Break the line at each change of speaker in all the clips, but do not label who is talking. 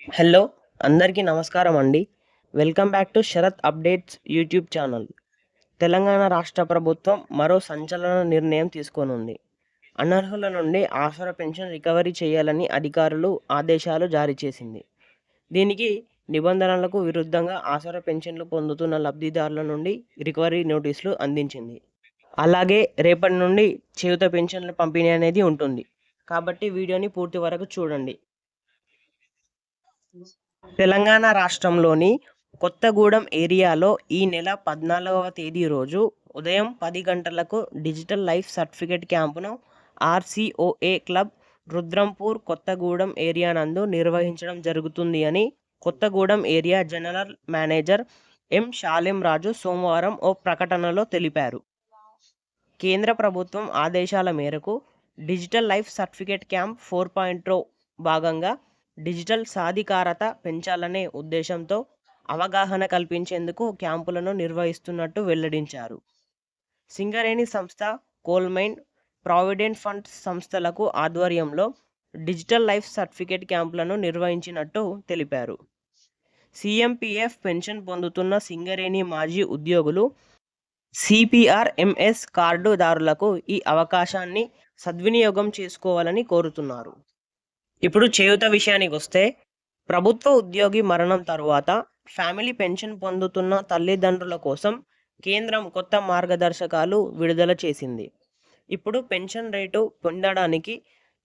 Hello అందరికీ నమస్కారం అండి welcome back to Sharath updates YouTube channel. Telangana రాష్ట్ర ప్రభుత్వం మరో సంచలన నిర్ణయం తీసుకోనుంది. అనర్హుల నుండి ఆసర పెన్షన్ రికవరీ చేయాలని అధికారులు ఆదేశాలు జారీ చేసింది. దీనికి నిబంధనలకు విరుద్ధంగా ఆసర పెన్షన్లు పొందుతున్న లబ్ధిదారుల నుండి రికవరీ నోటీసులు అందించింది. అలాగే రేపటి నుండి చేయుత పెన్షన్ల పంపిణీ అనేది ఉంటుంది. కాబట్టి వీడియోని పూర్తి వరకు చూడండి. తెలంగాణ రాష్ట్రంలోని కొత్తగూడెం ఏరియాలో ఈ నెల పద్నాలుగవ తేదీ రోజు ఉదయం పది గంటలకు digital life certificate క్యాంపును RCOA club Rudrampur Kothagudem area నందు నిర్వహించడం జరుగుతుంది అని Kothagudem area general manager M Shalem Raju సోమవారం ఓ ప్రకటనలో తెలిపారు. కేంద్ర ప్రభుత్వం ఆదేశాల మేరకు digital life certificate camp four point భాగంగా డిజిటల్ సాధికారత పెంచాలనే ఉద్దేశంతో అవగాహన కల్పించేందుకు క్యాంపులను నిర్వహిస్తున్నట్టు వెల్లడించారు. సింగరేణి సంస్థ కోల్మైన్ ప్రావిడెంట్ ఫండ్ సంస్థలకు ఆధ్వర్యంలో డిజిటల్ లైఫ్ సర్టిఫికేట్ క్యాంపులను నిర్వహించినట్టు తెలిపారు. సిఎంపిఎఫ్ పెన్షన్ పొందుతున్న సింగరేణి మాజీ ఉద్యోగులు సిపిఆర్ఎంఎస్ కార్డుదారులకు ఈ అవకాశాన్ని సద్వినియోగం చేసుకోవాలని కోరుతున్నారు. ఇప్పుడు చేయుత విషయానికి వస్తే ప్రభుత్వ ఉద్యోగి మరణం తరువాత ఫ్యామిలీ పెన్షన్ పొందుతున్న తల్లిదండ్రుల కోసం కేంద్రం కొత్త మార్గదర్శకాలు విడుదల చేసింది. ఇప్పుడు పెన్షన్ రేటు పొందడానికి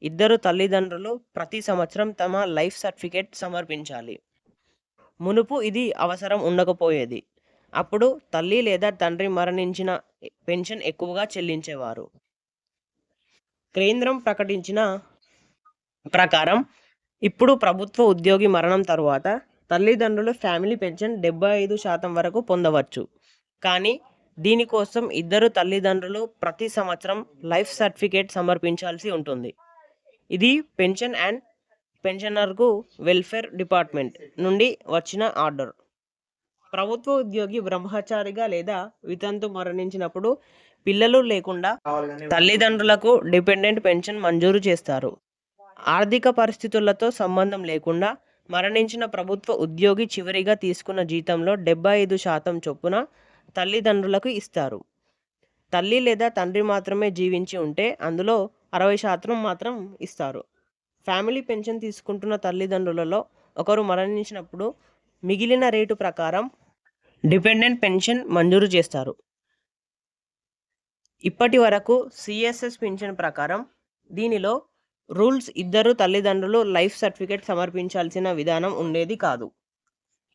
ఇద్దరు తల్లిదండ్రులు ప్రతి సంవత్సరం తమ లైఫ్ సర్టిఫికేట్ సమర్పించాలి. మునుపు ఇది అవసరం ఉండకపోయేది. అప్పుడు తల్లి లేదా తండ్రి మరణించిన పెన్షన్ ఎక్కువగా చెల్లించేవారు. కేంద్రం ప్రకటించిన ప్రకారం ఇప్పుడు ప్రభుత్వ ఉద్యోగి మరణం తరువాత తల్లిదండ్రులు ఫ్యామిలీ పెన్షన్ డెబ్బై ఐదు శాతం వరకు పొందవచ్చు. కానీ దీనికోసం ఇద్దరు తల్లిదండ్రులు ప్రతి సంవత్సరం లైఫ్ సర్టిఫికేట్ సమర్పించాల్సి ఉంటుంది. ఇది పెన్షన్ అండ్ పెన్షనర్కు వెల్ఫేర్ డిపార్ట్మెంట్ నుండి వచ్చిన ఆర్డర్. ప్రభుత్వ ఉద్యోగి బ్రహ్మచారిగా లేదా వితంతు మరణించినప్పుడు పిల్లలు లేకుండా తల్లిదండ్రులకు డిపెండెంట్ పెన్షన్ మంజూరు చేస్తారు. ఆర్థిక పరిస్థితులతో సంబంధం లేకుండా మరణించిన ప్రభుత్వ ఉద్యోగి చివరిగా తీసుకున్న జీతంలో డెబ్బై ఐదు శాతం చొప్పున తల్లిదండ్రులకు ఇస్తారు. తల్లి లేదా తండ్రి మాత్రమే జీవించి ఉంటే అందులో అరవై శాతం మాత్రం ఇస్తారు. ఫ్యామిలీ పెన్షన్ తీసుకుంటున్న తల్లిదండ్రులలో ఒకరు మరణించినప్పుడు మిగిలిన రేటు ప్రకారం డిపెండెంట్ పెన్షన్ మంజూరు చేస్తారు. ఇప్పటి వరకు సిఎస్ఎస్ పెన్షన్ ప్రకారం దీనిలో రూల్స్ ఇద్దరు తల్లిదండ్రులు లైఫ్ సర్టిఫికేట్ సమర్పించాల్సిన విధానం ఉండేది కాదు.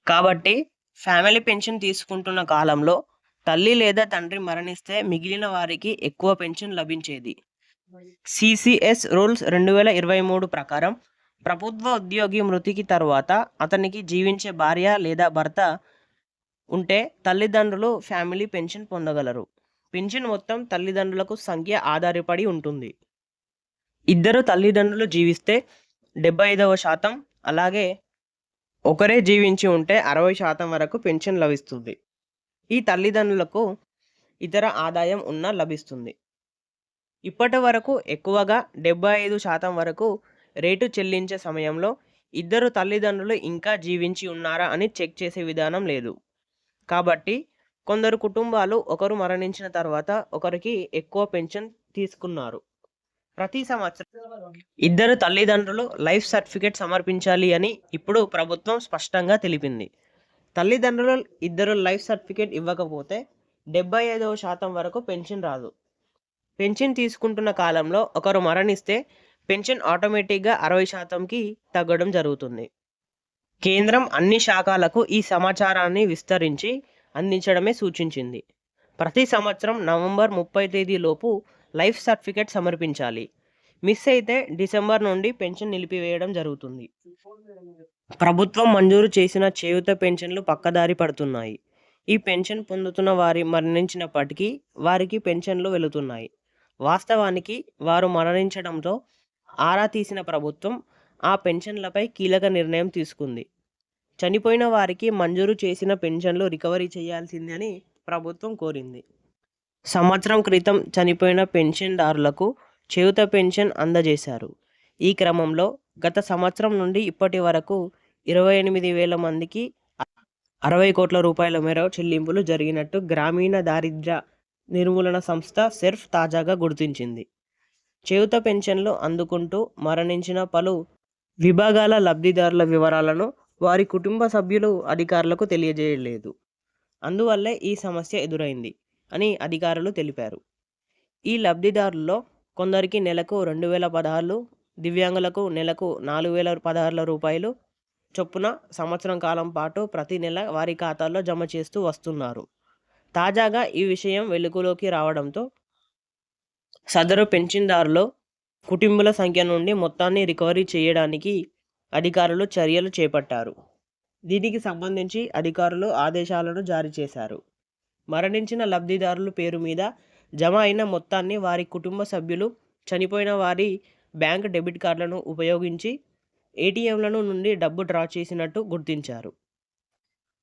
కాబట్టి ఫ్యామిలీ పెన్షన్ తీసుకుంటున్న కాలంలో తల్లి లేదా తండ్రి మరణిస్తే మిగిలిన వారికి ఎక్కువ పెన్షన్ లభించేది. సిసిఎస్ రూల్స్ రెండు వేల ఇరవై మూడు ప్రకారం ప్రభుత్వ ఉద్యోగి మృతికి తర్వాత అతనికి జీవించే భార్య లేదా భర్త ఉంటే తల్లిదండ్రులు ఫ్యామిలీ పెన్షన్ పొందగలరు. పెన్షన్ మొత్తం తల్లిదండ్రులకు సంఖ్య ఆధారపడి ఉంటుంది. ఇద్దరు తల్లిదండ్రులు జీవిస్తే డెబ్బై ఐదవ శాతం అలాగే ఒకరే జీవించి ఉంటే అరవై శాతం వరకు పెన్షన్ లభిస్తుంది. ఈ తల్లిదండ్రులకు ఇతర ఆదాయం ఉన్న లభిస్తుంది. ఇప్పటి వరకు ఎక్కువగా డెబ్బై ఐదు శాతం వరకు రేటు చెల్లించే సమయంలో ఇద్దరు తల్లిదండ్రులు ఇంకా జీవించి ఉన్నారా అని చెక్ చేసే విధానం లేదు. కాబట్టి కొందరు కుటుంబాలు ఒకరు మరణించిన తర్వాత ఒకరికి ఎక్కువ పెన్షన్ తీసుకున్నారు. ప్రతి సంవత్సరం ఇద్దరు తల్లిదండ్రులు లైఫ్ సర్టిఫికేట్ సమర్పించాలి అని ఇప్పుడు ప్రభుత్వం స్పష్టంగా తెలిపింది. తల్లిదండ్రులు ఇద్దరు లైఫ్ సర్టిఫికేట్ ఇవ్వకపోతే డెబ్బై ఐదవ శాతం వరకు పెన్షన్ రాదు. పెన్షన్ తీసుకుంటున్న కాలంలో ఒకరు మరణిస్తే పెన్షన్ ఆటోమేటిక్గా అరవై శాతంకి తగ్గడం జరుగుతుంది. కేంద్రం అన్ని శాఖలకు ఈ సమాచారాన్ని విస్తరించి అందించడమే సూచించింది. ప్రతి సంవత్సరం నవంబర్ ముప్పై తేదీలోపు లైఫ్ సర్టిఫికేట్ సమర్పించాలి. మిస్ అయితే డిసెంబర్ నుండి పెన్షన్ నిలిపివేయడం జరుగుతుంది. ప్రభుత్వం మంజూరు చేసిన చేయుత పెన్షన్లు పక్కదారి పడుతున్నాయి. ఈ పెన్షన్ పొందుతున్న వారి మరణించినప్పటికీ వారికి పెన్షన్లు వెళుతున్నాయి. వాస్తవానికి వారు మరణించడంతో ఆరా తీసిన ప్రభుత్వం ఆ పెన్షన్లపై కీలక నిర్ణయం తీసుకుంది. చనిపోయిన వారికి మంజూరు చేసిన పెన్షన్లు రికవరీ చేయాల్సిందని ప్రభుత్వం కోరింది. సంవత్సరం క్రితం చనిపోయిన పెన్షన్దారులకు చేయుత పెన్షన్ అందజేశారు. ఈ క్రమంలో గత సంవత్సరం నుండి ఇప్పటి వరకు ఇరవై ఎనిమిది వేల మందికి అరవై కోట్ల రూపాయల మేర చెల్లింపులు జరిగినట్టు గ్రామీణ దారిద్ర్య నిర్మూలన సంస్థ సెర్ఫ్ తాజాగా గుర్తించింది. చేయుత పెన్షన్లు అందుకుంటూ మరణించిన పలు విభాగాల లబ్ధిదారుల వివరాలను వారి కుటుంబ సభ్యులు అధికారులకు తెలియజేయలేదు. అందువల్లే ఈ సమస్య ఎదురైంది. అని అధికారులు తెలిపారు. ఈ లబ్ధిదారుల్లో కొందరికి నెలకు రెండు వేల పదహారులు దివ్యాంగులకు నెలకు నాలుగు వేల పదహారుల రూపాయలు చొప్పున సంవత్సరం కాలం పాటు ప్రతి నెల వారి ఖాతాల్లో జమ చేస్తూ వస్తున్నారు. తాజాగా ఈ విషయం వెలుగులోకి రావడంతో సదరు పెన్షన్దారులు కుటుంబాల సంఖ్య నుండి మొత్తాన్ని రికవరీ చేయడానికి అధికారులు చర్యలు చేపట్టారు. దీనికి సంబంధించి అధికారులు ఆదేశాలను జారీ చేశారు. మరణించిన లబ్ధిదారుల పేరు మీద జమ అయిన మొత్తాన్ని వారి కుటుంబ సభ్యులు చనిపోయిన వారి బ్యాంక్ డెబిట్ కార్డులను ఉపయోగించి ఏటీఎంలను నుండి డబ్బు డ్రా చేసినట్టు గుర్తించారు.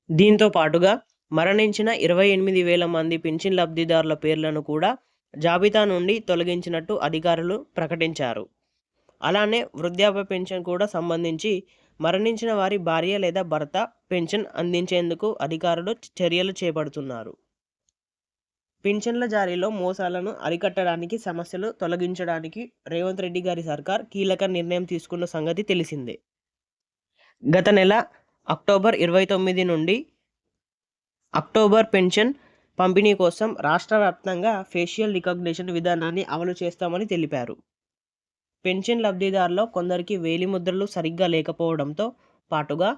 దీంతో పాటుగా మరణించిన ఇరవై ఎనిమిది వేల మంది పింఛన్ లబ్ధిదారుల పేర్లను కూడా జాబితా నుండి తొలగించినట్టు అధికారులు ప్రకటించారు. అలానే వృద్ధాప్య పెన్షన్ కూడా సంబంధించి మరణించిన వారి భార్య లేదా భర్త పెన్షన్ అందించేందుకు అధికారులు చర్యలు చేపడుతున్నారు. పెన్షన్ల జారీలో మోసాలను అరికట్టడానికి సమస్యలు తొలగించడానికి రేవంత్ రెడ్డి గారి సర్కార్ కీలక నిర్ణయం తీసుకున్న సంగతి తెలిసిందే. గత నెల అక్టోబర్ ఇరవై తొమ్మిది నుండి అక్టోబర్ పెన్షన్ పంపిణీ కోసం రాష్ట్ర వ్యాప్తంగా ఫేషియల్ రికగ్నిషన్ విధానాన్ని అమలు చేస్తామని తెలిపారు. పెన్షన్ లబ్ధిదారులో కొందరికి వేలిముద్రలు సరిగ్గా లేకపోవడంతో పాటుగా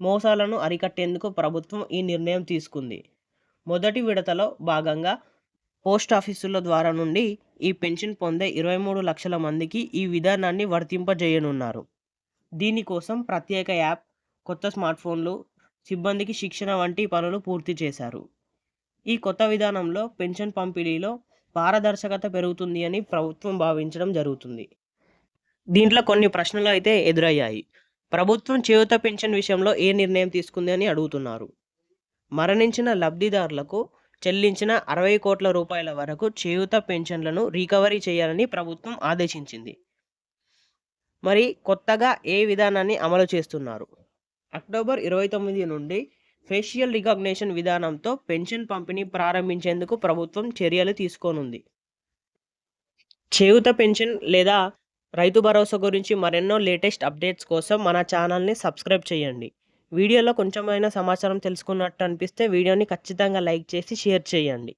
మోసాలను అరికట్టేందుకు ప్రభుత్వం ఈ నిర్ణయం తీసుకుంది. మొదటి విడతలో భాగంగా పోస్ట్ ఆఫీసుల ద్వారా నుండి ఈ పెన్షన్ పొందే ఇరవై మూడు లక్షల మందికి ఈ విధానాన్ని వర్తింపజేయనున్నారు. దీనికోసం ప్రత్యేక యాప్ కొత్త స్మార్ట్ ఫోన్లు సిబ్బందికి శిక్షణ వంటి పనులు పూర్తి చేశారు. ఈ కొత్త విధానంలో పెన్షన్ పంపిణీలో పారదర్శకత పెరుగుతుంది అని ప్రభుత్వం భావించడం జరుగుతుంది. దీంట్లో కొన్ని ప్రశ్నలు అయితే ఎదురయ్యాయి. ప్రభుత్వం చేయూత పెన్షన్ విషయంలో ఏ నిర్ణయం తీసుకుంది అని అడుగుతున్నారు. మరణించిన లబ్ధిదారులకు చెల్లించిన అరవై కోట్ల రూపాయల వరకు చేయూత పెన్షన్లను రికవరీ చేయాలని ప్రభుత్వం ఆదేశించింది. మరి కొత్తగా ఏ విధానాన్ని అమలు చేస్తున్నారు? అక్టోబర్ ఇరవై తొమ్మిది నుండి ఫేషియల్ రికగ్నేషన్ విధానంతో పెన్షన్ పంపిణీ ప్రారంభించేందుకు ప్రభుత్వం చర్యలు తీసుకోనుంది. చేయూత పెన్షన్ లేదా రైతు భరోసా గురించి మరెన్నో లేటెస్ట్ అప్డేట్స్ కోసం మన ఛానల్ని సబ్స్క్రైబ్ చేయండి. వీడియోలో కొంచెమైనా సమాచారం తెలుసుకున్నట్టు అనిపిస్తే వీడియోని ఖచ్చితంగా లైక్ చేసి షేర్ చేయండి.